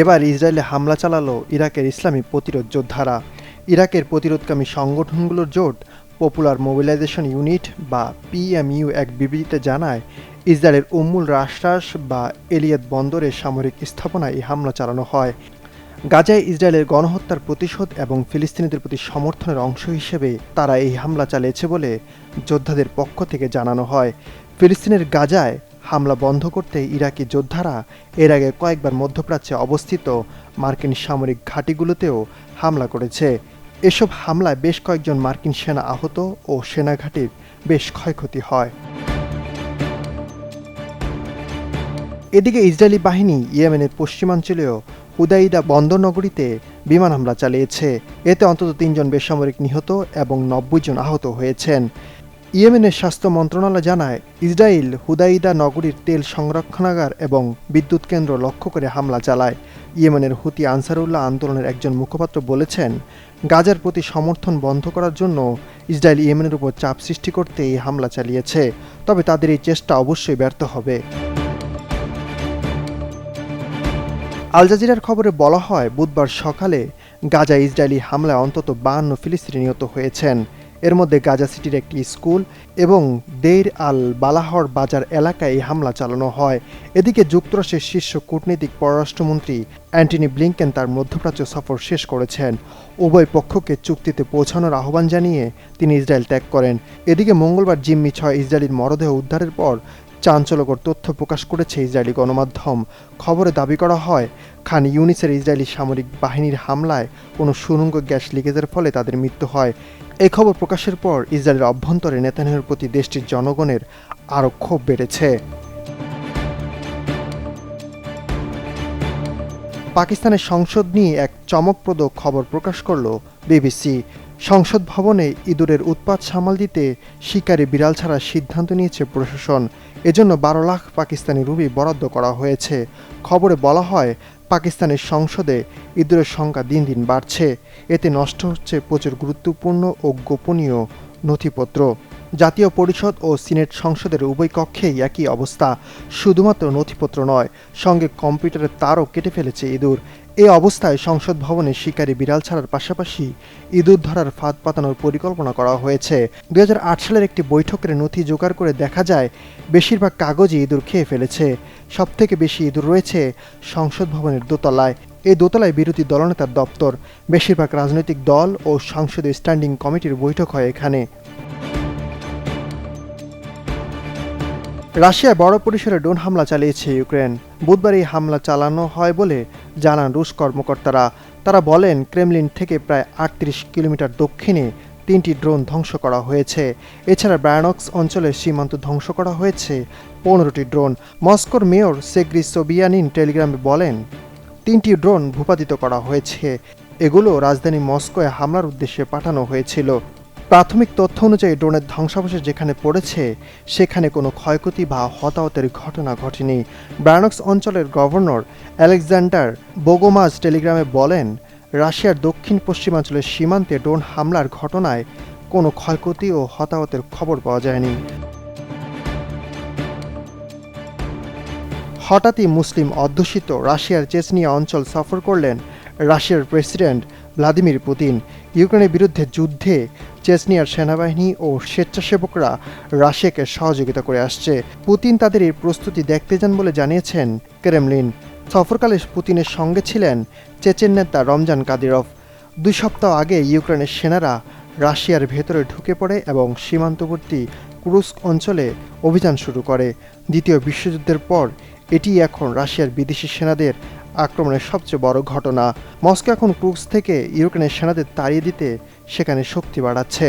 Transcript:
এবার ইসরায়েলে হামলা চালালো ইরাকের ইসলামী প্রতিরোধ যোদ্ধারা। ইরাকের প্রতিরোধকামী সংগঠনগুলোর জোট পপুলার মোবিলাইজেশন ইউনিট বা পিএমইউ এক বিবৃতিতে জানায়, ইসরায়েলের উম্মুল রাশরাস বা এলিয়াত বন্দরের সামরিক স্থাপনায় এই হামলা চালানো হয়। গাজায় ইসরায়েলের গণহত্যার প্রতিশোধ এবং ফিলিস্তিনিদের প্রতি সমর্থনের অংশ হিসেবে তারা এই হামলা চালিয়েছে বলে যোদ্ধাদের পক্ষ থেকে জানানো হয়। ফিলিস্তিনের গাজায় হামলা বন্ধ করতে ইরাকি যোদ্ধারা এর আগে কয়েকবার মধ্যপ্রাচ্যে অবস্থিত মার্কিন সামরিক ঘাঁটিগুলোতেও হামলা করেছে। এসব হামলায় বেশ কয়েকজন মার্কিন সেনা আহত ও সেনাঘাটির বেশ ক্ষয়ক্ষতি হয়। এদিকে ইসরায়েলি বাহিনী ইয়েমেনের পশ্চিমাঞ্চলীয় হুদাইদা বন্দর নগরীতে বিমান হামলা চালিয়েছে। এতে অন্তত তিনজন বেসামরিক নিহত এবং নব্বই জন আহত হয়েছেন। ইয়েমেনের স্বাস্থ্য মন্ত্রণালয় জানায়, ইসরায়েল হুদাইদা নগরীর তেল সংরক্ষণাগার এবং বিদ্যুৎ কেন্দ্র লক্ষ্য করে হামলা চালায়। ইয়েমেনের হুতি আনসারুল্লাহ আন্দোলনের একজন মুখপাত্র বলেছেন, গাজার প্রতি সমর্থন বন্ধ করার জন্য ইসরায়েল ইয়েমেনের উপর চাপ সৃষ্টি করতে এই হামলা চালিয়েছে, তবে তাদের এই চেষ্টা অবশ্যই ব্যর্থ হবে। আল জাজিরার খবরে বলা হয়, বুধবার সকালে গাজা ইসরায়েলি হামলায় অন্তত বাহান্ন ফিলিস্তিনি নিহত হয়েছেন। এর মধ্যে গাজা সিটির একটি স্কুল এবং দেইর আল বালাহর বাজার এলাকায় এই হামলা চালানো হয়। এদিকে যুক্তরাষ্ট্রের শীর্ষ কূটনীতিক পররাষ্ট্রমন্ত্রী অ্যান্টনি ব্লিংকেন তার মধ্যপ্রাচ্য সফর শেষ করেছেন। উভয় পক্ষকে চুক্তিতে পৌঁছানোর আহ্বান জানিয়ে তিনি ইসরায়েল ত্যাগ করেন। এদিকে মঙ্গলবার জিম্মি ছয় ইসরায়েলির মরদেহ উদ্ধারের পর চাঞ্চল্যকর তথ্য প্রকাশ করেছে ইসরায়েলি গণমাধ্যম। খবরে দাবি করা হয়, খান ইউনিসের ইসরায়েলি সামরিক বাহিনীর হামলায় কোনো সুরঙ্গ গ্যাস লিকেজের ফলে তাদের মৃত্যু হয়। এই খবর প্রকাশের পর ইসরায়েলের অভ্যন্তরে নেতানিয়াহুর প্রতি দেশটির জনগণের আরও ক্ষোভ বেড়েছে। পাকিস্তানের সংসদ নিয়ে এক চমকপ্রদ খবর প্রকাশ করল বিবিসি। সংসদ ভবনে ইঁদুরের উৎপাত সামাল দিতে শিকারী বিড়াল ছাড়ার সিদ্ধান্ত নিয়েছে প্রশাসন। এজন্য বারো লাখ পাকিস্তানি রুবি বরাদ্দ করা হয়েছে। খবরে বলা হয় পাকিস্তানের সংসদে ইঁদুরের সংখ্যা দিন দিন বাড়ছে। এতে নষ্ট হচ্ছে প্রচুর গুরুত্বপূর্ণ ও গোপনীয় নথিপত্র। জাতীয় পরিষদ ও সিনেট সংসদের উভয় কক্ষেই একই অবস্থা। শুধুমাত্র নথিপত্র নয়, সঙ্গে কম্পিউটারের তারও কেটে ফেলেছে ইঁদুর। এ অবস্থায় সংসদ ভবনে শিকারী বিড়াল ছাড়ার পাশাপাশি ইঁদুর ধরার ফাঁদ পাতানোর পরিকল্পনা করা হয়েছে। দু হাজার আট সালের একটি বৈঠকের নথি জোগাড় করে দেখা যায়, বেশিরভাগ কাগজই ইঁদুর খেয়ে ফেলেছে। সবথেকে বেশি ইঁদুর রয়েছে সংসদ ভবনের দোতলায়। এই দোতলায় বিরোধী দলনেতার দপ্তর। বেশিরভাগ রাজনৈতিক দল ও সংসদীয় স্ট্যান্ডিং কমিটির বৈঠক হয় এখানে। রাশিয়ায় বড় পরিসরে ড্রোন হামলা চালিয়েছে ইউক্রেন। বুধবার এই হামলা চালানো হয় বলে জানান রুশ কর্মকর্তারা। তারা বলেন, ক্রেমলিন থেকে প্রায় আটত্রিশ কিলোমিটার দক্ষিণে তিনটি ড্রোন ধ্বংস করা হয়েছে। এছাড়া ব্রায়ানক্স অঞ্চলের সীমান্ত ধ্বংস করা হয়েছে পনেরোটি ড্রোন। মস্কোর মেয়র সেগ্রি সোবিয়ানিন টেলিগ্রামে বলেন, তিনটি ড্রোন ভূপাতিত করা হয়েছে। এগুলো রাজধানী মস্কোয় হামলার উদ্দেশ্যে পাঠানো হয়েছিল। প্রাথমিক তথ্য অনুযায়ী ড্রোনের ধ্বংসাবশেষ যেখানে পড়েছে, সেখানে কোনো ক্ষয়ক্ষতি বা হতাহতের ঘটনা ঘটেনি। ব্রায়ানক্স অঞ্চলের গভর্নর আলেকজান্ডার বোগোমাজ টেলিগ্রামে বলেন, রাশিয়ার দক্ষিণ পশ্চিমাঞ্চলের সীমান্তে ড্রোন হামলার ঘটনায় কোনো ক্ষয়ক্ষতি ও হতাহতের খবর পাওয়া যায়নি। হঠাৎই মুসলিম অধ্যুষিত রাশিয়ার চেচনিয়া অঞ্চল সফর করলেন রাশিয়ার প্রেসিডেন্ট ভ্লাদিমির পুতিন, ইউক্রেনের বিরুদ্ধে যুদ্ধে চেচনিয়ার সেনাবাহিনী ও স্বেচ্ছাসেবকরা রাশিয়াকে সহযোগিতা করে আসছে। পুতিন তাদের এই প্রস্তুতি দেখতে যান বলে জানিয়েছেন ক্রেমলিন। সফরকালে পুতিনের সঙ্গে ছিলেন চেচেন নেতা রমজান কাদিরভ। দুই সপ্তাহ আগে ইউক্রেনের সেনারা রাশিয়ার ভেতরে ঢুকে পড়ে এবং সীমান্তবর্তী কুরুস্ক অঞ্চলে অভিযান শুরু করে। দ্বিতীয় বিশ্বযুদ্ধের পর এটি এখন রাশিয়ার বিদেশি সেনাদের আক্রমণের সবচেয়ে বড় ঘটনা। মস্কো এখন ক্রুক্স থেকে ইউক্রেনের সেনাদের তাড়িয়ে দিতে সেখানে শক্তি বাড়াচ্ছে।